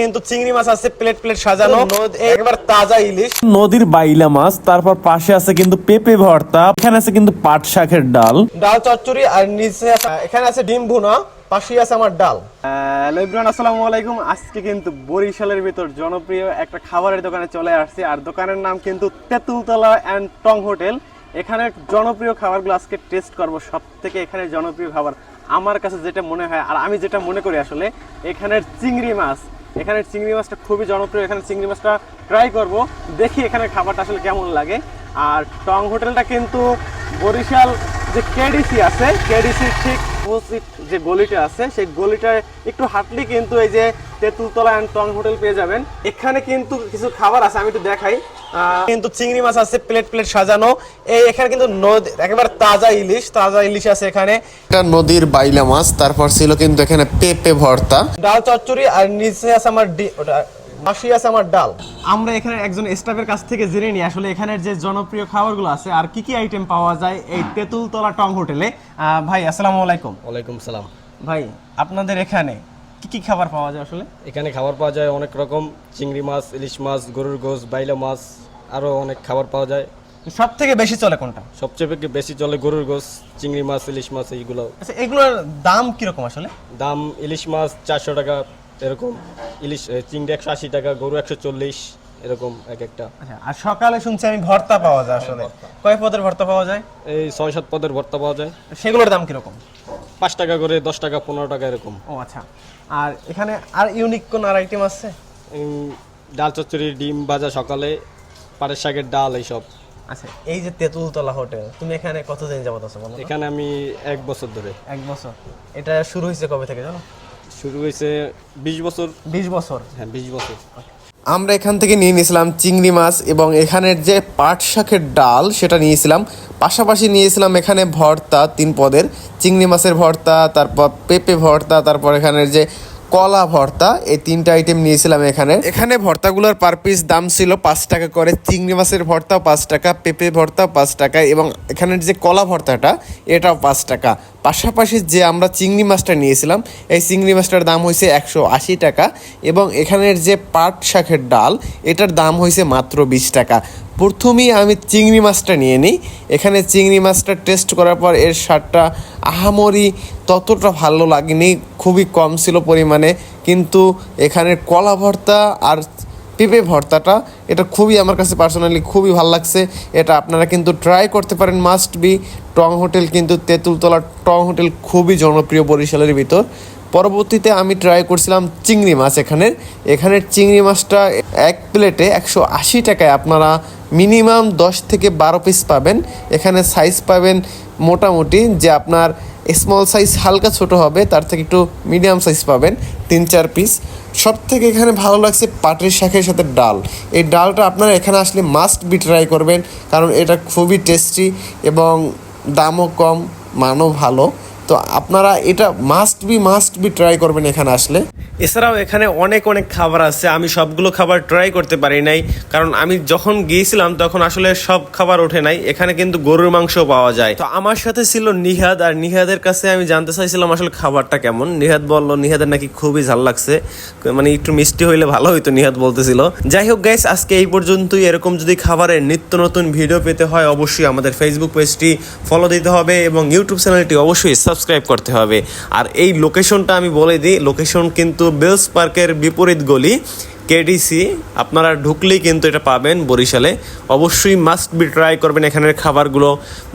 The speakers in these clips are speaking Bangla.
কিন্তু চিংড়ি মাছ আছে প্লেট প্লেট সাজানো। একবার তাজা ইলিশ। নদীর বাইলা মাছ তারপর পাশে আছে কিন্তু পেঁপে ভর্তা এখানে আছে কিন্তু পাট শাকের ডাল। ডাল চচ্চড়ি আর নিচে এখানে আছে ডিম ভুনা পাশেই আছে আমার ডাল। হ্যালো ইব্রান আসসালামু আলাইকুম। আজকে কিন্তু বরিশালের ভিতর জনপ্রিয় একটা খাবারের দোকানে চলে আসছি। আর দোকানের নাম কিন্তু তেঁতুলতলা অ্যান্ড টং হোটেল। এখানে জনপ্রিয় খাবারগুলো আজকে টেস্ট করব। সব থেকে এখানে জনপ্রিয় খাবার আমার কাছে যেটা মনে হয় আর আমি যেটা মনে করি আসলে এখানের চিংড়ি মাছ। এখানের চিংড়ি মাছটা খুবই জনপ্রিয়। এখানে চিংড়ি মাছটা ট্রাই করব। দেখি এখানে খাবারটা আসলে কেমন লাগে। আর টং হোটেলটা কিন্তু বরিশাল যে কেডিসি আছে কেডিসি ঠিক অপোজিট যে গলিটা আছে সেই গলিটায় একটু হাঁটলে কিন্তু এই যে তেঁতুলতলা অ্যান্ড টং হোটেল পেয়ে যাবেন। এখানে কিন্তু কিছু খাবার আছে আমি একটু দেখাই। কিন্তু চিংড়ি মাছ আছে প্লেট প্লেট সাজানো। এই এখানে কিন্তু নদী একেবারে তাজা ইলিশ তাজা ইলিশ আছে এখানে। একটা নদীর বাইলা মাছ তারপর ছিল কিন্তু এখানে পেঁপে ভর্তা। ডাল চচ্চড়ি আর নিচে আছে আমার ওটা পাশে আছে আমার ডাল। আমরা এখানে একজন স্টাফের কাছ থেকে জেনে নিই আসলে এখানের যে জনপ্রিয় খাবারগুলো আছে আর কি কি আইটেম পাওয়া যায় এই তেঁতুলতলা টং হোটেলে। ভাই আসসালামু আলাইকুম। ওয়ালাইকুম সালাম। ভাই আপনাদের এখানে কি কি খাবার পাওয়া যায় আসলে? এখানে খাবার পাওয়া যায় অনেক রকম চিংড়ি মাছ ইলিশ মাছ গরুর গোস বাইলা মাছ আরও অনেক খাবার পাওয়া যায়। সব থেকে বেশি চলে কোনটা? সবচেয়ে বেশি- বেশি চলে গরুর গোস চিংড়ি মাছ ইলিশ মাছ এইগুলো। আচ্ছা এগুলোর দাম কীরকম আসলে? দাম ইলিশ মাছ চারশো টাকা এরকম ইলিশ চিংড়ি একশো আশি টাকা গরু একশো চল্লিশ এরকম এক একটা। আচ্ছা আর সকালে শুনছি আমি ভর্তা পাওয়া যায় আসলে। কয় পদের ভর্তা পাওয়া যায়? এই ছয় সাত পদের ভর্তা পাওয়া যায়। সেগুলোর দাম কীরকম? পাঁচ টাকা করে দশ টাকা পনেরো টাকা এরকম। ও আচ্ছা। আর এখানে আর ইউনিক কোন আর আইটেম আছে? ডাল চচ্চড়ি ডিম ভাজা সকালে পাটের শাকের ডাল এইসব। আচ্ছা এই যে তেঁতুলতলা হোটেল তুমি এখানে কতদিন যাবত আছো এখানে আমি এক বছর ধরে। এক বছর। এটা শুরু হয়েছে কবে থেকে জানো? শুরু হয়েছে বিশ বছর। বিশ বছর। হ্যাঁ বিশ বছর। আমরা এখান থেকে নিয়ে নিয়েছিলাম চিংড়ি মাছ এবং এখানের যে পাট শাকের ডাল সেটা নিয়েছিলাম। পাশাপাশি নিয়েছিলাম এখানে ভর্তা তিন পদের। চিংড়ি মাছের ভর্তা তারপর পেঁপে ভর্তা তারপর এখানের যে কলা ভর্তা, এই তিনটা আইটেম নিয়েছিলাম এখানে। এখানে ভর্তাগুলোর পার পিস দাম ছিল পাঁচ টাকা করে, চিংড়ি মাছের ভর্তাও পাঁচ টাকা, পেঁপে ভর্তাও পাঁচ টাকা এবং এখানের যে কলা ভর্তাটা, এটাও পাঁচ টাকা। পাশাপাশি যে আমরা চিংড়ি মাছটা নিয়েছিলাম, এই চিংড়ি মাছটার দাম হয়েছে একশো আশি টাকা এবং এখানের যে পাট শাকের ডাল, এটার দাম হয়েছে মাত্র বিশ টাকা। প্রথমেই আমি চিংড়ি মাছটা নিয়ে নিই। এখানে চিংড়ি মাছটা টেস্ট করার পর এর স্বাদটা আহামরি ততটা ভালো লাগেনি। খুবই কম ছিল পরিমাণে, কিন্তু এখানের কলা ভর্তা আর পেঁপে ভর্তাটা, এটা খুবই আমার কাছে পার্সোনালি খুবই ভালো লাগছে। এটা আপনারা কিন্তু ট্রাই করতে পারেন মাস্ট বি টং হোটেল কিন্তু তেঁতুলতলা টং হোটেল খুবই জনপ্রিয় বরিশালের ভিতর। পরবর্তীতে আমি ট্রাই করছিলাম চিংড়ি মাছ এখানের এখানের চিংড়ি মাছটা এক প্লেটে একশো আশি টাকায় আপনারা মিনিমাম দশ থেকে বারো পিস পাবেন। এখানে সাইজ পাবেন মোটামুটি যে আপনার স্মল সাইজ হালকা ছোট হবে, তার থেকে একটু মিডিয়াম সাইজ পাবেন, তিন চার পিস সব থেকে এখানে ভালো লাগছে পাটের শাকের সাথে ডাল। এই ডালটা আপনারা এখানে আসলে মাস্ট বি ট্রাই করবেন, কারণ এটা খুবই টেস্টি এবং দামও কম, মানও ভালো। তো আপনারা এটা must be must be try করবেন এখানে আসলে। এছাড়াও এখানে অনেক অনেক খাবার আছে। আমি সবগুলো খাবার ট্রাই করতে পারি নাই। কারণ আমি যখন গিয়েছিলাম, তখন আসলে সব খাবার ওঠে নাই। এখানে কিন্তু গরুর মাংস পাওয়া যায়। তো আমার সাথে ছিল নিহাদ, আর নিহাদের কাছে আমি জানতে চাইছিলাম আসলে খাবারটা কেমন। নিহাদ বলল, নিহাদের নাকি খুবই ঝাল লাগছে। মানে একটু মিষ্টি হইলে ভালো হইতো, নিহাদ বলতেছিল। যাই হোক গাইস আজকে এই পর্যন্তই। এরকম যদি খাবারের নিত্য নতুন ভিডিও পেতে হয়, অবশ্যই আমাদের ফেসবুক পেজটি ফলো দিতে হবে এবং ইউটিউব চ্যানেলটি অবশ্যই সাবস্ক্রাইব করতে হবে। আর এই লোকেশনটা আমি বলে দিই লোকেশন কিন্তু বেলস পার্কের বিপরীত গলি কেডিসি আপনারা ঢুকলেই কিন্তু এটা পাবেন বরিশালে। অবশ্যই মাস্ট বি ট্রাই করবেন এখানের খাবারগুলো।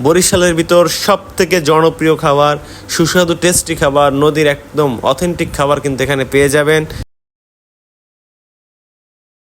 বরিশালের ভিতর সব থেকে জনপ্রিয় খাবার, সুস্বাদু টেস্টি খাবার, নদীর একদম অথেন্টিক খাবার কিন্তু এখানে পেয়ে যাবেন।